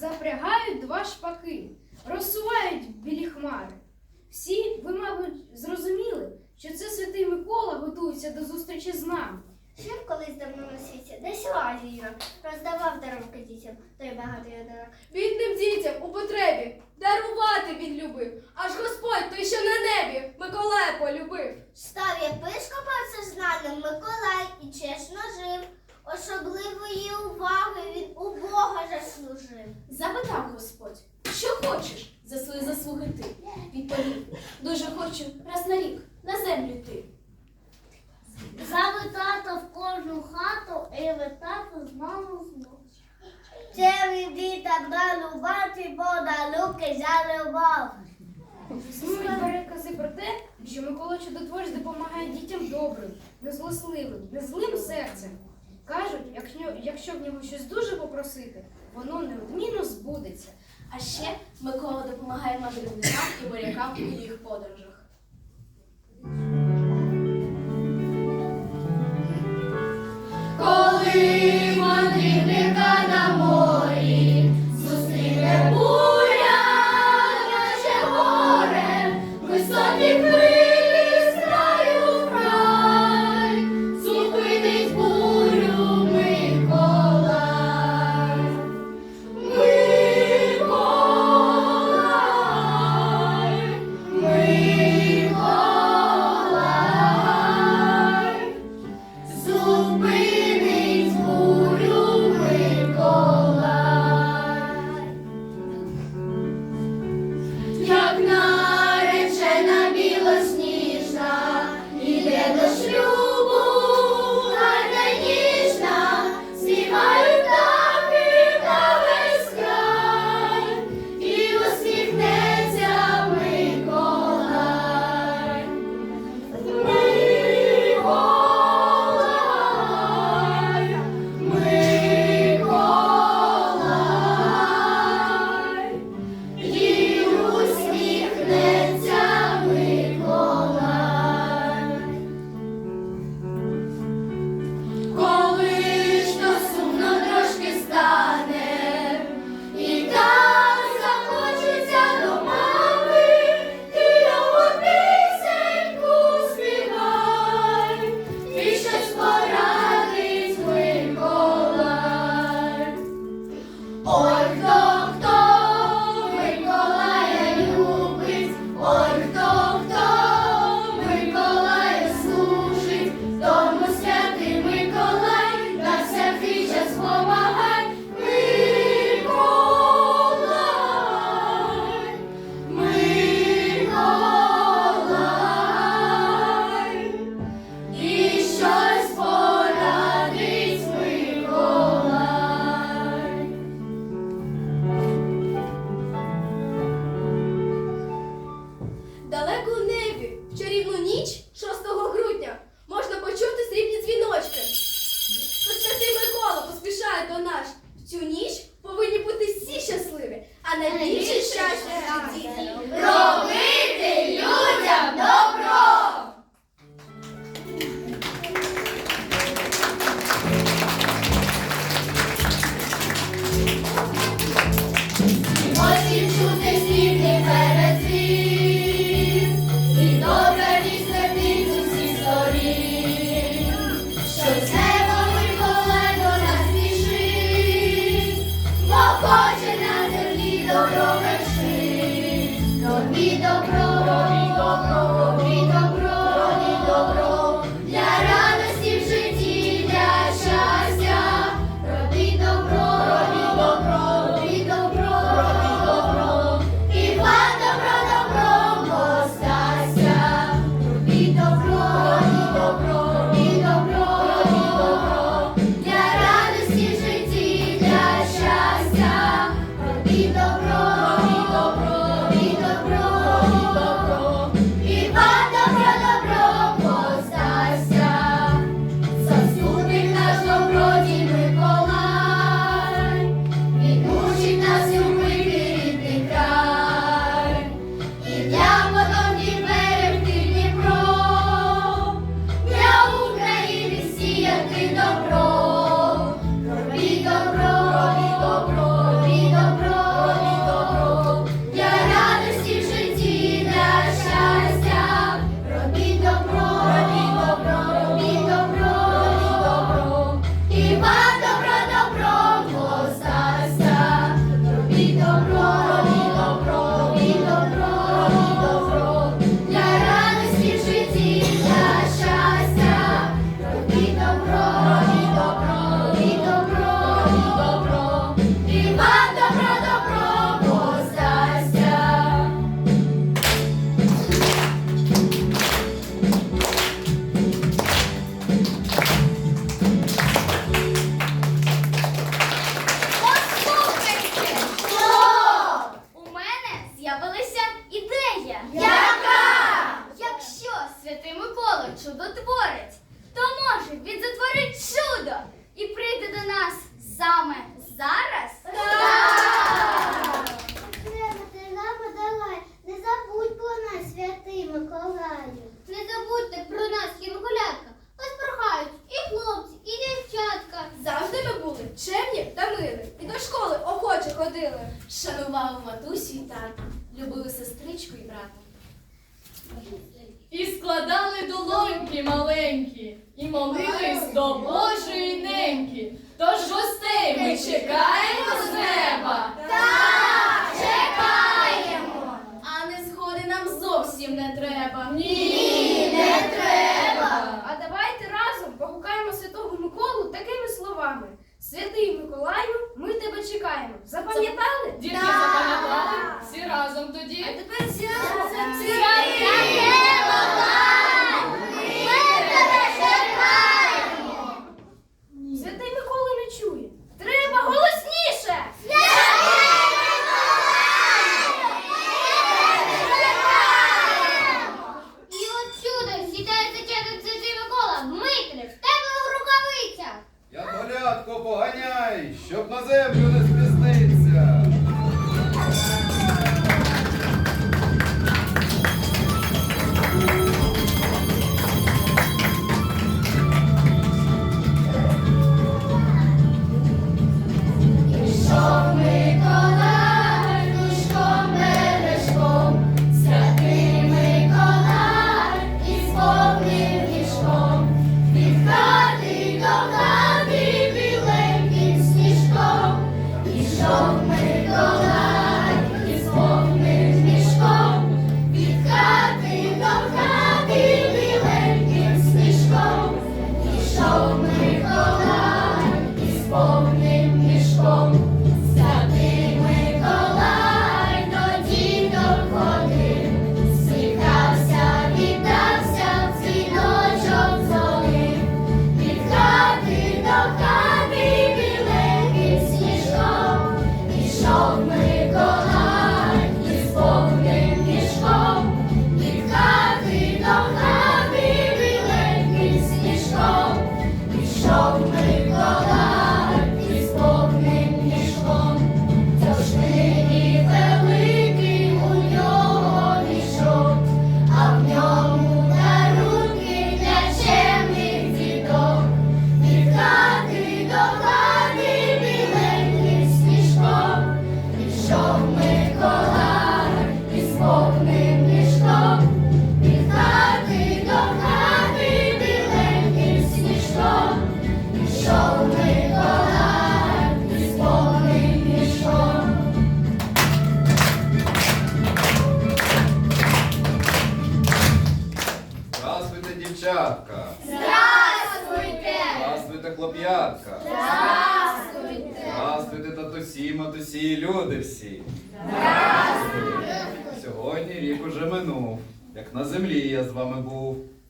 Запрягають два шпаки, розсувають білі хмари. Всі, ви, мабуть, зрозуміли, що це святий Микола готується до зустрічі з нами. Жив колись давно на світі, десь у Азії, роздавав дарунки дітям, той багатий одарок. Бідним дітям у потребі дарувати він любив, аж Господь той, що на небі, Миколая полюбив. Став єпископом всезнаним Миколай і чесно жив. Особливої уваги він у Бога заслужив. Запитав Господь, що хочеш за свої заслуги ти? Відповів, дуже хочу раз на рік на землю йти. Зави тато в кожну хату і ви тато знову знову. Це ви дітям дарувати, бо дарунки залюбав. Існують перекази про те, що Микола Чудотворець допомагає дітям добрим, незлосливим, не злим серцем. Кажуть, якщо, в нього щось дуже попросити, воно неодмінно збудеться. А ще Микола допомагає мандрівникам і морякам у їх подорожах. Коли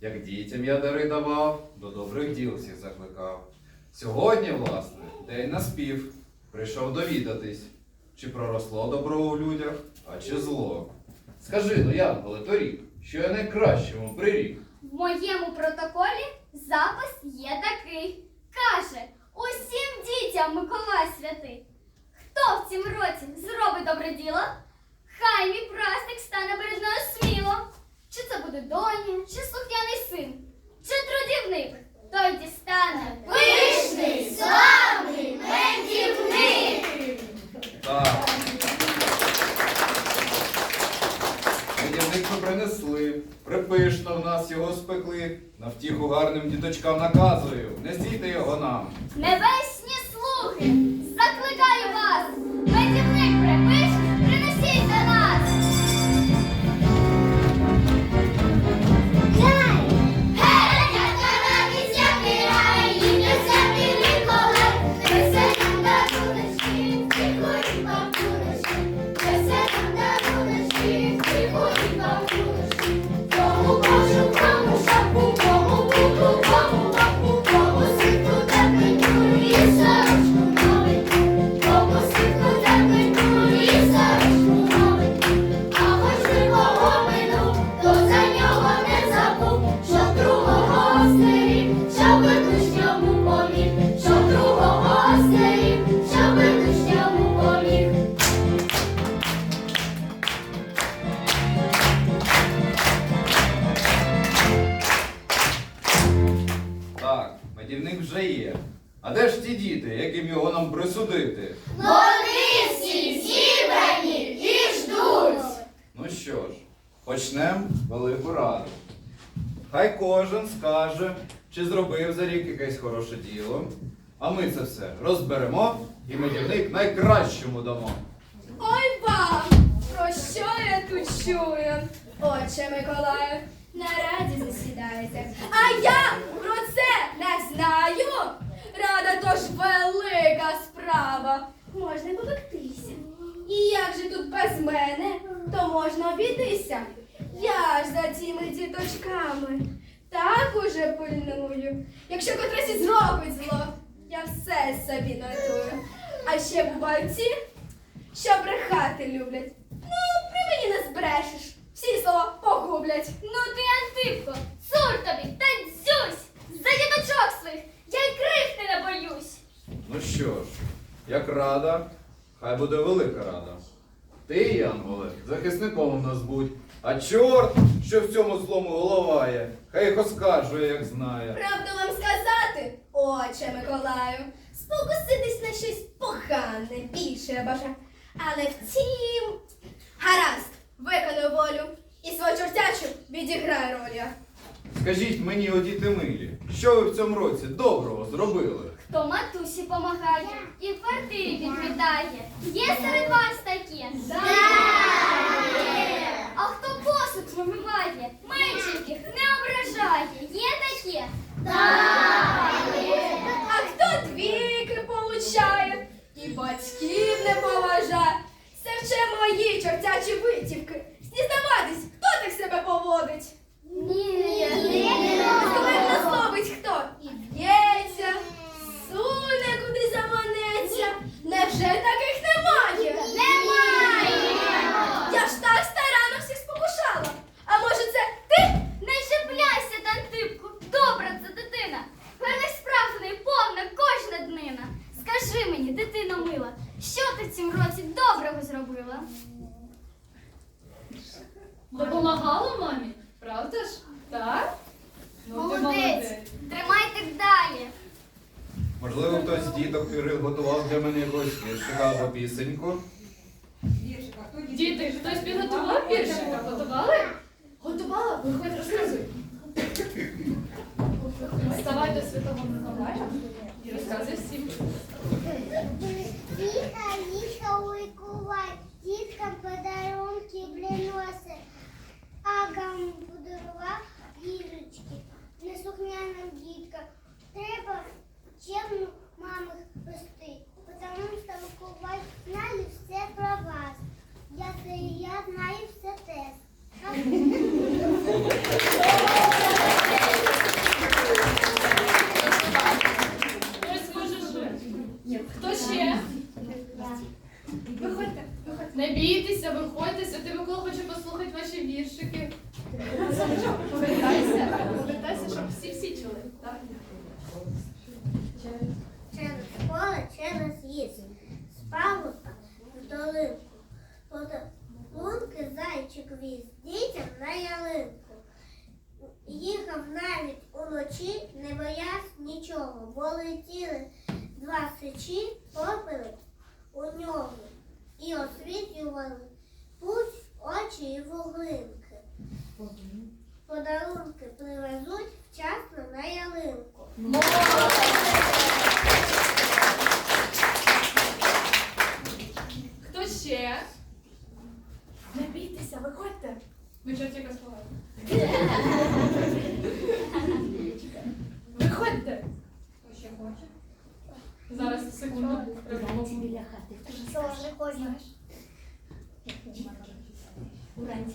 Як дітям я дари давав, до добрих діл всіх закликав. Сьогодні, власне, день на спів. прийшов довідатись, чи проросло добро у людях, а чи зло. Скажи ну, Янголе, торік, що я найкращому прирік. В моєму протоколі запис є такий. Каже усім дітям Миколай святий. Хто в цім році зробить добре діло? Хай мій праздник стане перед мною сміло. Чи це буде доня, чи слухняний син, чи трудівник, той дістане пишний, славний мендівник. Так. Мендівник ми принесли, припишно в нас його спекли. На втіху гарним діточкам наказую, несіть його нам. Небесні слухи. вже є. А де ж ті діти, яким його нам присудити? Вони всі зібрані і ждуть. Ну що ж, почнемо велику раду. Хай кожен скаже, чи зробив за рік якесь хороше діло. А ми це все розберемо і медівник найкращому дамо. Ой ба! Про що я тут чую? Отче Миколаю на раді засідаєте. А я про це не знаю. Рада то ж велика справа. Можна побектися. І як же тут без мене, то можна обійтися. Я ж за цими діточками так уже пильную. Якщо котрась і зробить зло, я все собі нотую. А ще бувають ті, що брехати люблять. Ну, при мені не збрешеш. Всі слова погублять. Ну ти, Антипко, цур тобі та дзюсь! За діточок своїх я й крихти не боюсь! Ну що ж, як рада, хай буде велика рада. Ти, Янголе, захисником у нас будь, а чорт, що в цьому злому голова є, хай їх оскаржує, як знає. Правду вам сказати, отче Миколаю, спокуситись на щось погане, більше я бажаю. Але втім, гаразд, виконую волю і свою чортячу відіграє роль. Скажіть мені, о діти милі, що ви в цьому році доброго зробили? Хто матусі помагає і в квартирі підмітає. Є серед вас такі? А хто посуд вимиває, меншеньких не ображає. Є такі? А хто двійки получає і батьків не поважає. Це вче мої чортячі витівки. Зізнаватись, хто так себе поводить? Ні. Видно злобить хто і б'ється, суне куди заманеться. Невже таких немає? Немає. Я ж так старано всіх спокушала. А може це ти? Не чіпляйся, Тантипку, добра це дитина. Певних справ в неї повна кожна днина. Скажи мені, дитино мила, що ти в цім році доброго зробила? Допомагала мамі? Правда ж? Так? Ну, ти молодець. Тримайте далі. Можливо, хтось з діток готував для мене якогось віршика або пісеньку. Діти, хтось підготував віршика? Готували? Готувала? Виходь, розказуй. Вставай до Святого Миколая і розказуй всім. Тіха, їха уйкувай, діткам подарунки приносить. Агам подарував їжечки, неслухняним діткам. Треба чемну мами вести, тому що Миколай знає все про вас. Я це я знаю все вже. Хто ще? Виходьте. Не бійтеся, виходьте, Святий Микола хоче послухати ваші віршики. Повертайся, повертайся, щоб всі-всі чули. Так? Через поле, через ліс, з павука в долинку. Подарунки зайчик віз дітям на ялинку. Їхав навіть уночі, не боясь нічого, бо летіли два сичі попели у нього і освітлювали путь, очі і вуглинки. Подарунки привезуть вчасно на ялинку. Хто ще? Не бійтеся, чортіка сховали. Виходьте. Хто ще хоче? Зараз, секунду. Що не хочеш? Іванці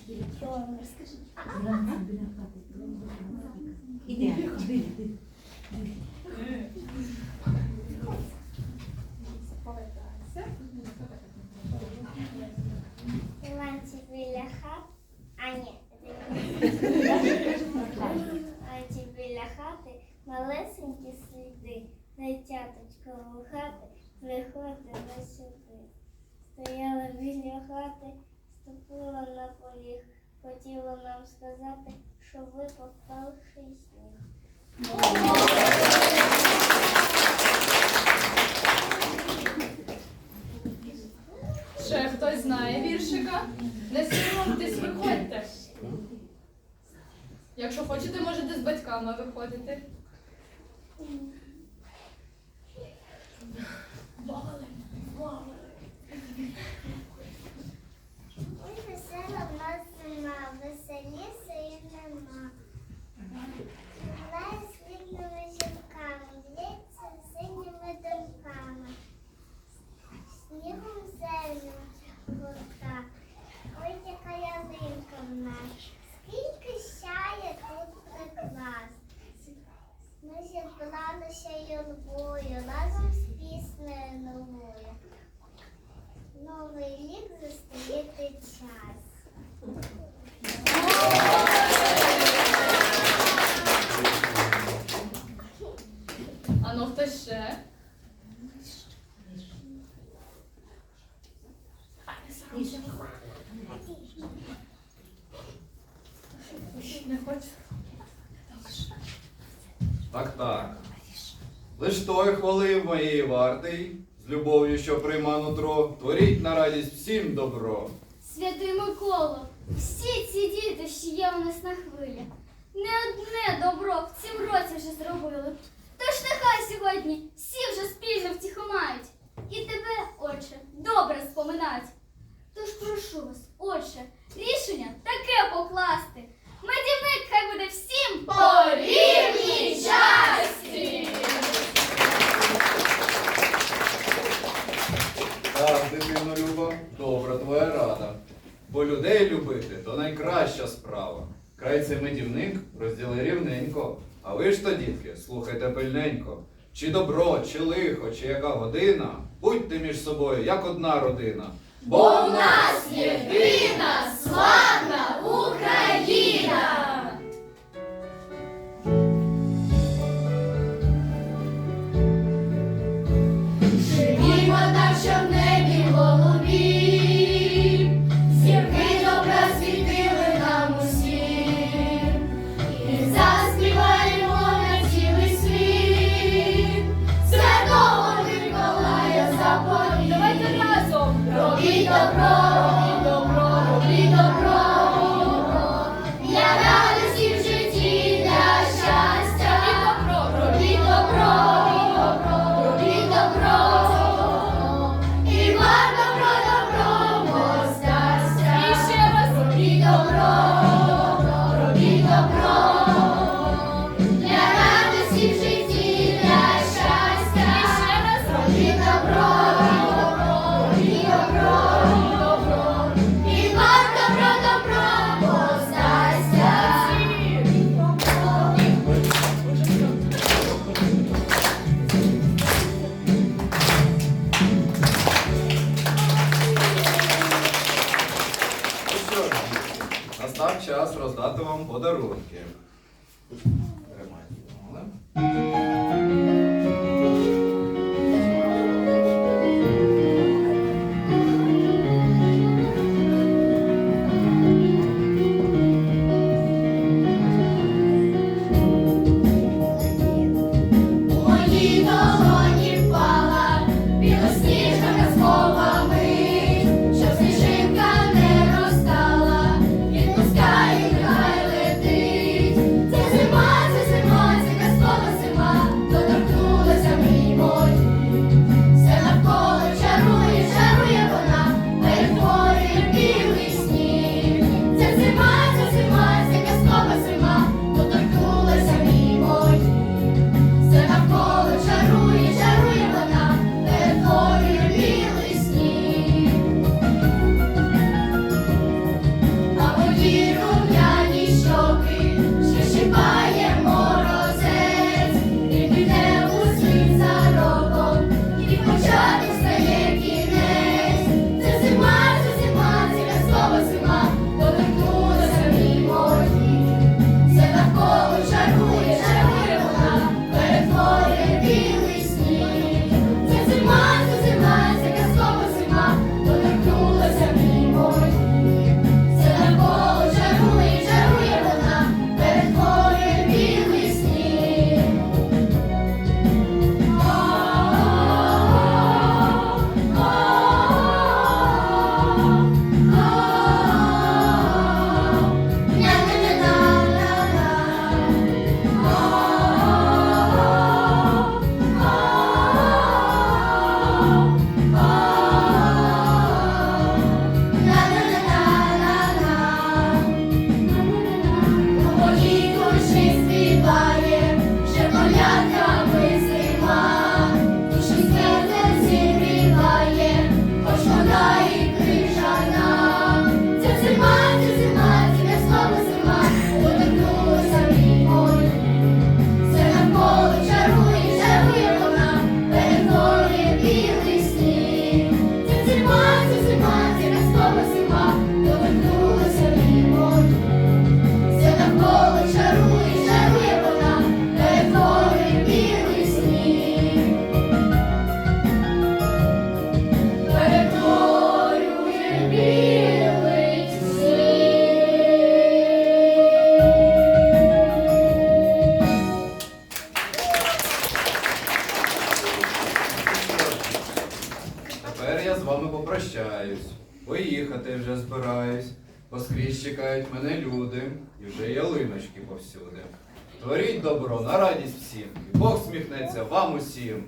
сказати, що ви поталший сніг. Ще хтось знає віршика. Не соромтесь, виходьте. Якщо хочете, можете з батьками виходити. проводити ну, час. Ще? Не хочу. Так, так. Лиш той хвалив моєї вартий, з любов'ю, що прийма нутро, творіть на радість всім добро. добро, чи лихо, чи яка година, будьте між собою, як одна родина. Бо в нас Давайте разом робіть добро. час роздати вам подарунки. Тримайте. Добро на радість всім, і Бог сміхнеться вам усім.